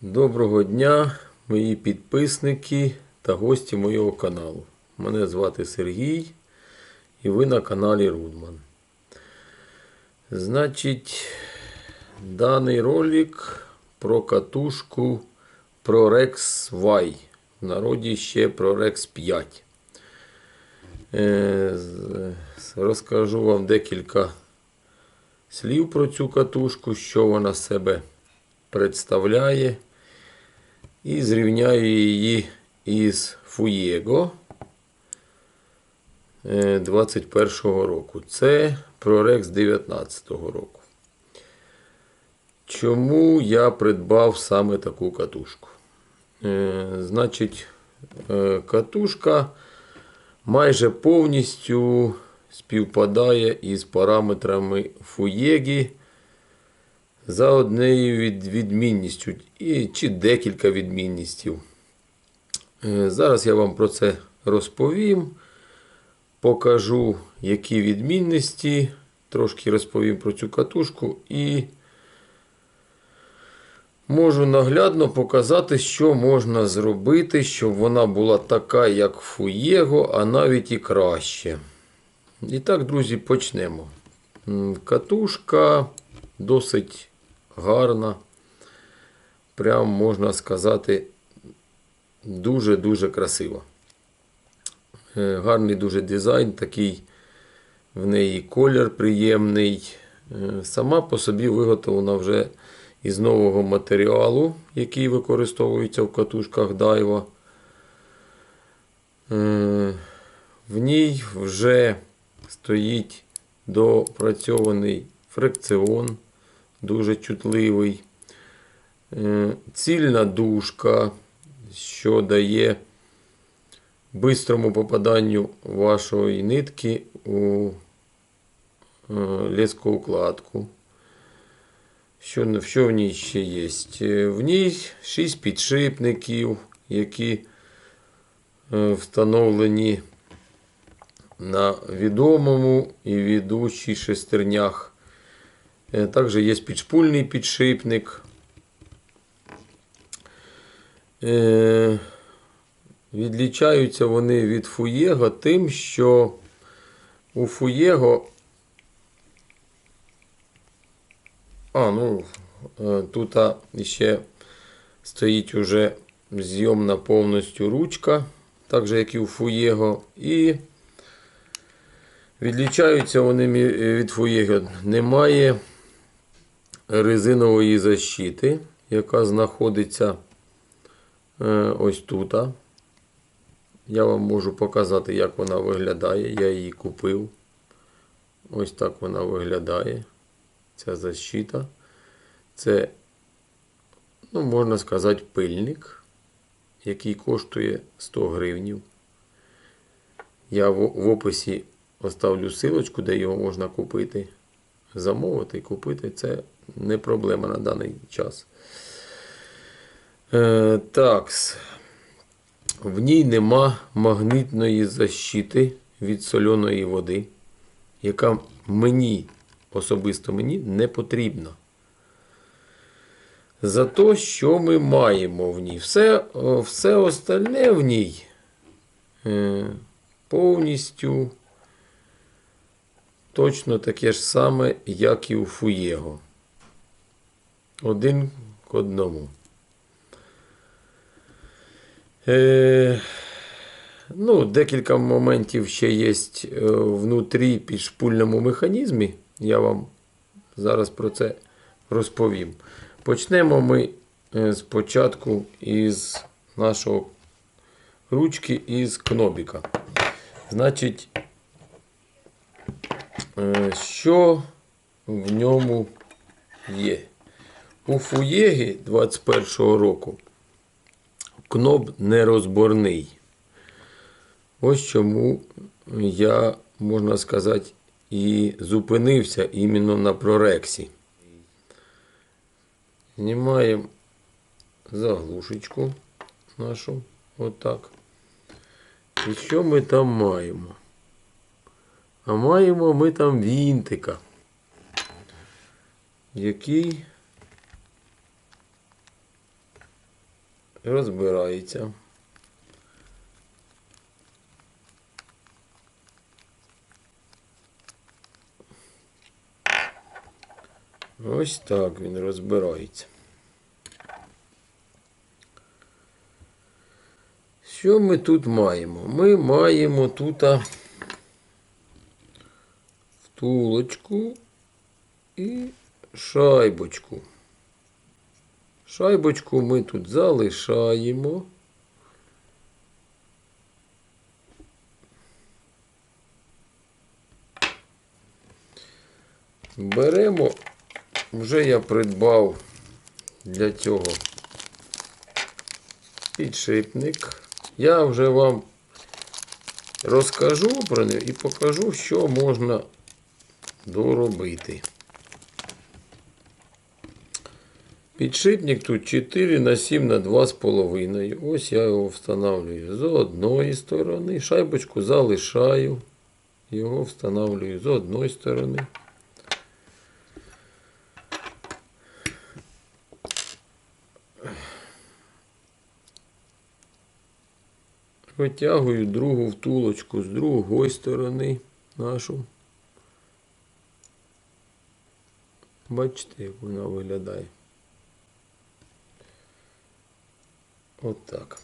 Доброго дня, мої підписники та гості моєго каналу. Мене звати Сергій і ви на каналі Рудман. Значить, даний ролик про катушку ProRex Y. В народі ще ProRex 5. Е, Розкажу вам декілька слів про цю катушку, що вона себе представляє. І зрівняю її із Fuego 21 року. Це ProRex 19 року. Чому я придбав саме таку катушку? Е, Значить, е, катушка майже повністю співпадає із параметрами Fuegi за однією від, відмінністю і, чи декілька відмінністів. Е, Зараз я вам про це розповім. Покажу, які відмінності, трошки розповім про цю катушку і можу наглядно показати, що можна зробити, щоб вона була така, як Fuego, а навіть і краще. І так, друзі, почнемо. Катушка досить гарна. Прям можна сказати, дуже-дуже красива. Е, Гарний дуже дизайн, такий в неї колір приємний. Е, Сама по собі виготовлена вже із нового матеріалу, який використовується в катушках Дайва. Е, В ній вже стоїть допрацьований фрикціон, дуже чутливий. Е, Цільна дужка, що дає бистрому попаданню вашої нитки у е, лескоукладку. Що, що в ній ще є? Е, В ній 6 підшипників, які е, встановлені на відомому і ведучій шестернях. Е, Також є підшпульний підшипник. Відлічаються вони від Фуєго тим, що у Фуєго. А, ну, е, тут ще стоїть уже зйомна повністю ручка, так же, як і у Фуєго. І відлічаються вони від Фуєго. Немає резинової защити, яка знаходиться е, ось тут. Я вам можу показати, як вона виглядає. Я її купив. Ось так вона виглядає. Ця защита. Це, ну, можна сказати, пильник, який коштує 100 гривнів. Я в, описі оставлю силочку, де його можна купити. Замовити і купити це не проблема на даний час. Е, такс. В ній нема магнітної защити від соляної води, яка мені, особисто мені, не потрібна. Зато що ми маємо в ній? Все, все остальне в ній е, повністю точно таке ж саме, як і у Фуєго. Один к одному. Е, ну, декілька моментів ще є е, внутрі підшпульному механізмі. Я вам зараз про це розповім. Почнемо ми е, спочатку із нашого ручки із кнобіка. Значить, е, що в ньому є? У Фуєгі 21-го року кноб нерозборний. Ось чому я, можна сказати, і зупинився іменно на прорексі. Знімаємо заглушечку нашу. Отак. І що ми там маємо? А маємо ми там вінтика, який розбирається. Ось так він розбирається. Що ми тут маємо? Ми маємо тут втулочку і шайбочку. Шайбочку ми тут залишаємо. Беремо, вже я придбав для цього підшипник. Я вже вам розкажу про нього і покажу, що можна доробити. Підшипник тут 4 на 7 на 2,5. Ось я його встановлюю з одної сторони. Шайбочку залишаю. Його встановлюю з одної сторони. Витягую другу втулочку з другої сторони нашу. Бачите, як вона виглядає. Отак.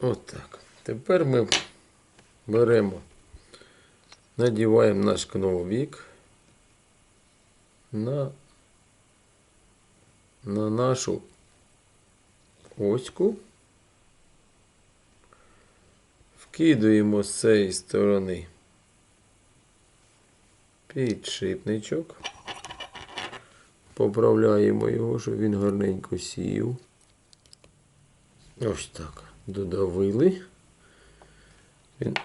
Отак. Тепер ми беремо, надіваємо наш кновік на, на нашу оську. Вкидуємо з цієї сторони підшипничок. Поправляємо його, щоб він гарненько сів. Ось так. Додавили. Він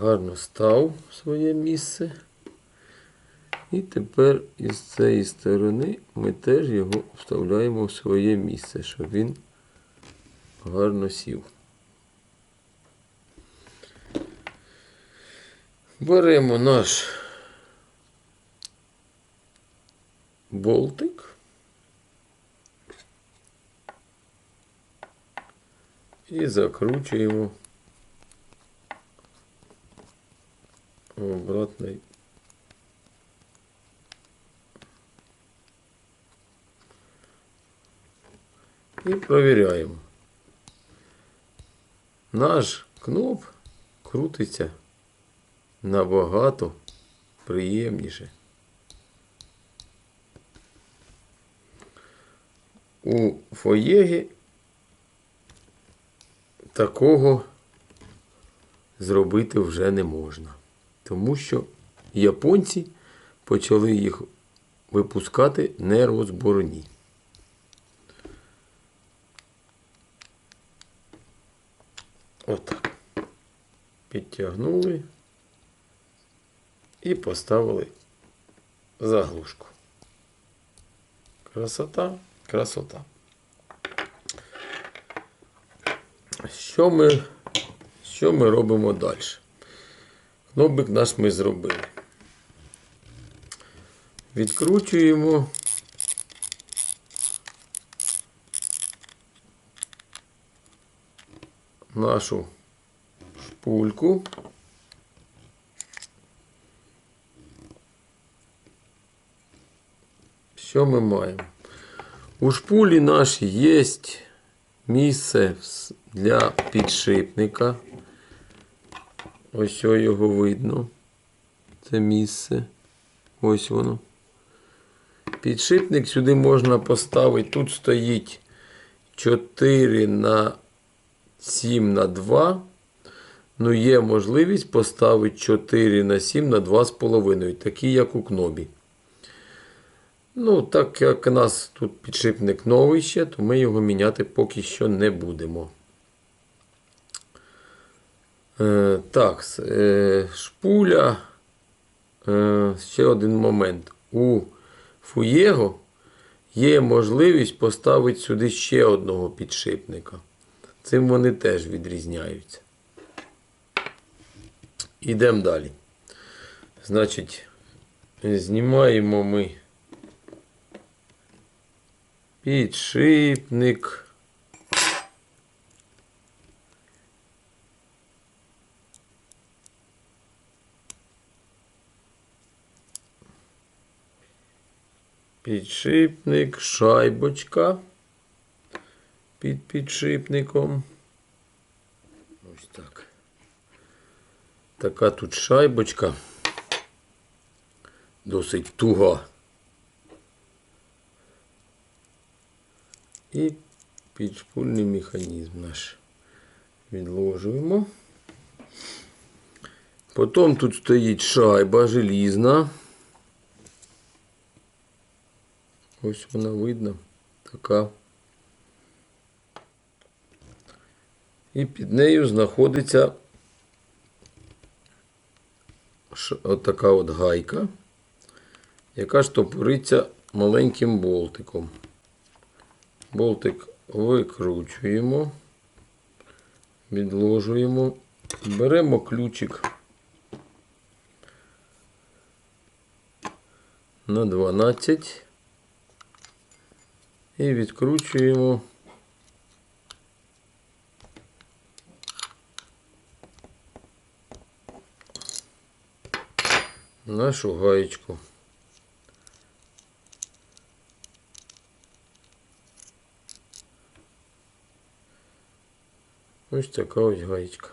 гарно став своє місце. І тепер із цієї сторони ми теж його вставляємо в своє місце, щоб він гарно сів. Беремо наш болтик. І закручуємо в обратний і провіряємо. Наш кноп крутиться набагато приємніше. У фоєгі такого зробити вже не можна. Тому що японці почали їх випускати нерозборні. Отак. Підтягнули і поставили заглушку. Красота, красота. Що ми, що ми робимо далі? Кнопик наш ми зробили. Відкручуємо нашу шпульку. Що ми маємо? У шпулі нашій є місце для підшипника. Ось його видно. Це місце. Ось воно. Підшипник сюди можна поставити. Тут стоїть 4 на 7 на 2. Ну, є можливість поставити 4 на 7 на 2,5, такі як у кнобі. Ну, так як у нас тут підшипник новий ще, то ми його міняти поки що не будемо. Е, так, е, шпуля. Е, ще один момент. У Фуєго є можливість поставити сюди ще одного підшипника. Цим вони теж відрізняються. Ідемо далі. Значить, знімаємо ми підшипник. Підшипник, шайбочка під підшипником. Ось так. Така тут шайбочка. Досить туга. І підшпульний механізм наш відложуємо. Потім тут стоїть шайба желізна. Ось вона видно. Така. І під нею знаходиться така от гайка, яка штопориться маленьким болтиком. Болтик викручуємо, відложуємо, беремо ключик на 12 і відкручуємо нашу гаєчку. Ось така ось гаєчка.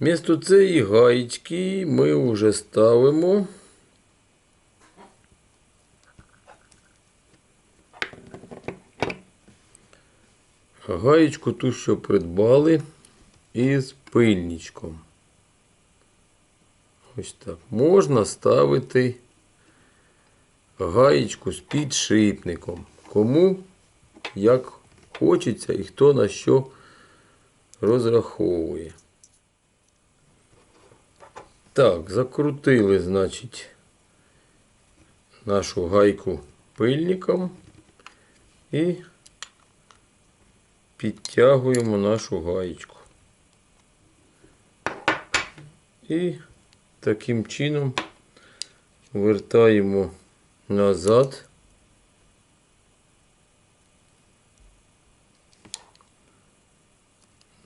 Вмісто цієї гаєчки ми вже ставимо гаєчку ту, що придбали із пильничком. Ось так. Можна ставити гаєчку з підшипником. Кому як хочеться і хто на що розраховує. Так, закрутили, значить, нашу гайку пильником і підтягуємо нашу гаєчку. І таким чином вертаємо назад.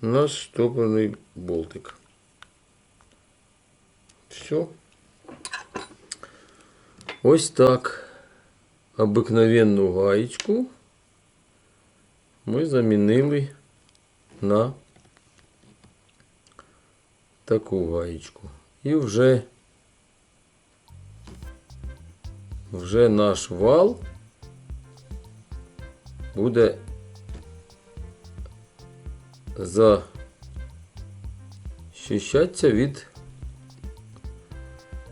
Наш штопорний болтик. Все. Ось так. Обикновенну гаєчку ми замінили на таку гаєчку. І вже, вже наш вал буде захищатися від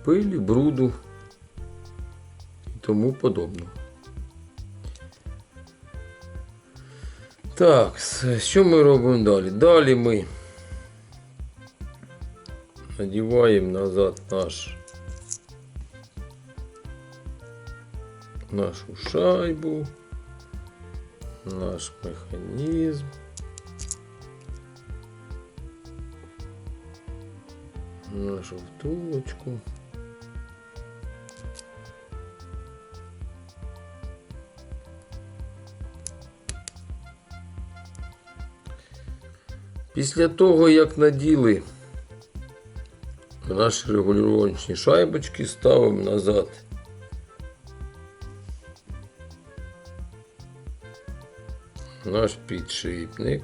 пилі, бруду і тому подобного. Так, що ми робимо далі? Далі ми надіваємо назад наш нашу шайбу, наш механізм. Нашу втулочку. Після того, як наділи наші регулювачні шайбочки, ставимо назад. Наш підшипник.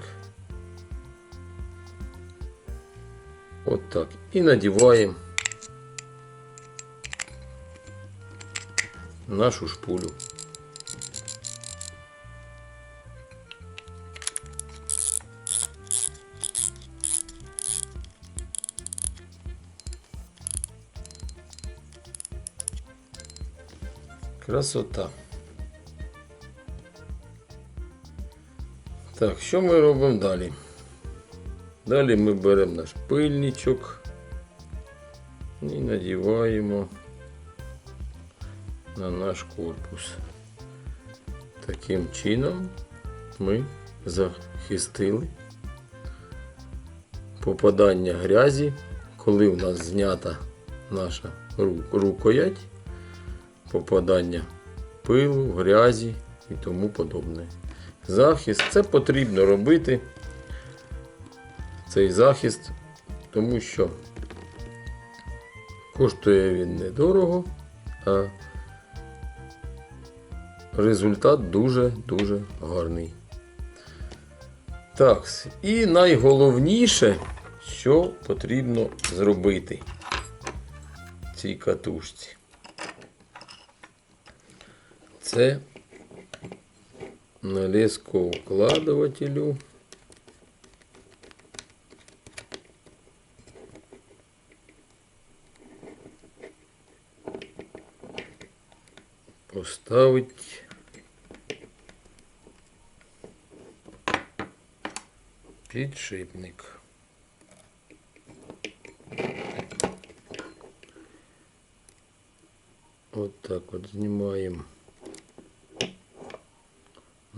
От так. І надіваємо нашу шпулю. Красота. Так, що ми робимо далі? Далі ми беремо наш пильничок і надіваємо на наш корпус. Таким чином ми захистили попадання грязі коли в нас знята наша рукоять, попадання пилу, грязі і тому подобне. Захист це потрібно робити. Цей захист, тому що коштує він недорого, а результат дуже-дуже гарний. Так, і найголовніше, що потрібно зробити цій катушці. Це на лескоукладывателю поставить підшипник. Вот так вот знімаємо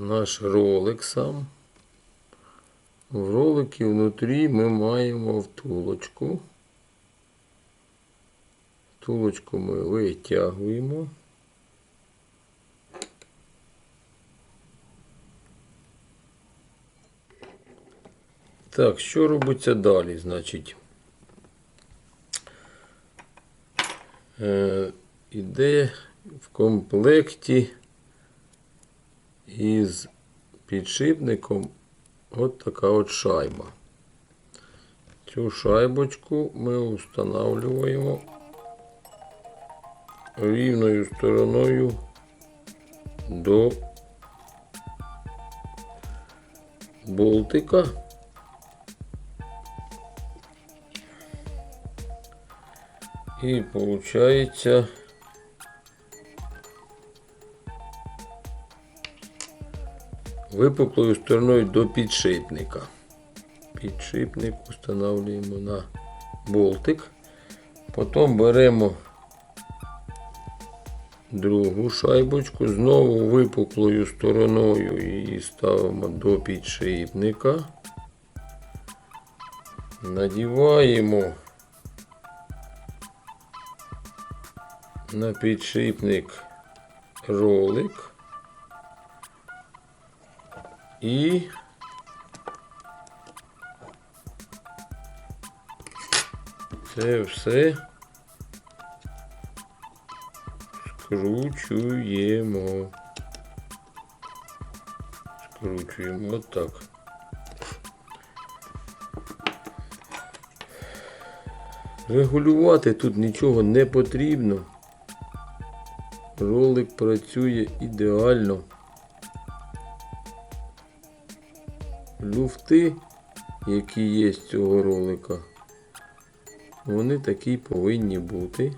Наш ролик сам. В роликі внутрі ми маємо втулочку. Втулочку ми витягуємо. Так, що робиться далі? Значить, е, іде в комплекті із підшипником от така от шайба. Цю шайбочку ми встановлюємо рівною стороною до болтика. І получається випуклою стороною до підшипника. Підшипник встановлюємо на болтик. Потім беремо другу шайбочку, знову випуклою стороною її ставимо до підшипника. Надіваємо на підшипник ролик. І це все скручуємо. Скручуємо отак. Регулювати тут нічого не потрібно. Ролик працює ідеально. Люфти, які є з цього ролика, вони такі повинні бути.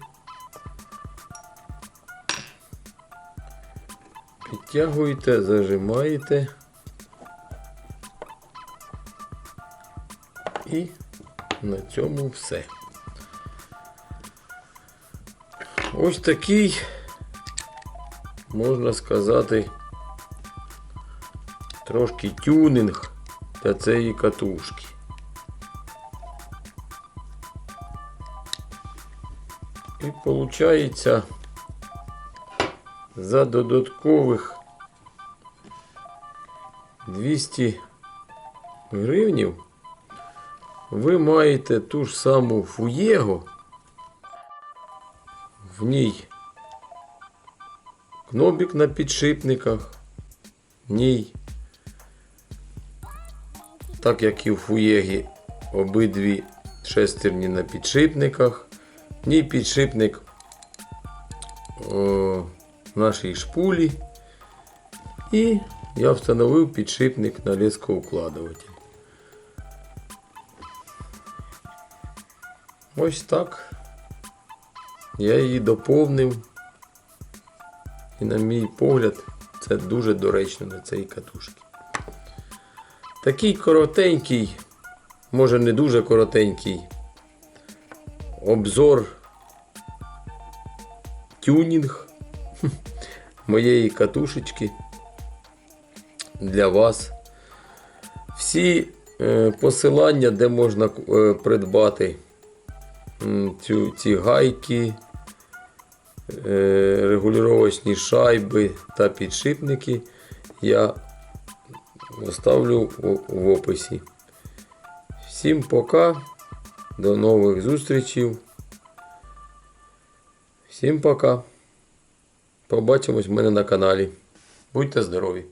Підтягуєте, зажимаєте і на цьому все. Ось такий, можна сказати, трошки тюнинг для цієї катушки. І виходить за додаткових 200 гривнів ви маєте ту ж саму фуєго. В ній кнопік на підшипниках, в ній, так як і в фуєгі, обидві шестерні на підшипниках, в ній підшипник о, нашій шпулі. І я встановив підшипник на лескоукладыватель. Ось так. Я її доповнив. І на мій погляд, це дуже доречно на цій катушці. Такий коротенький, може не дуже коротенький обзор тюнінг моєї катушечки для вас. Всі е, посилання, де можна е, придбати цю, ці гайки, е, регулювачні шайби та підшипники я оставлю в, описі. Всім пока. До нових зустрічей. Всім пока. Побачимось в мене на каналі. Будьте здорові!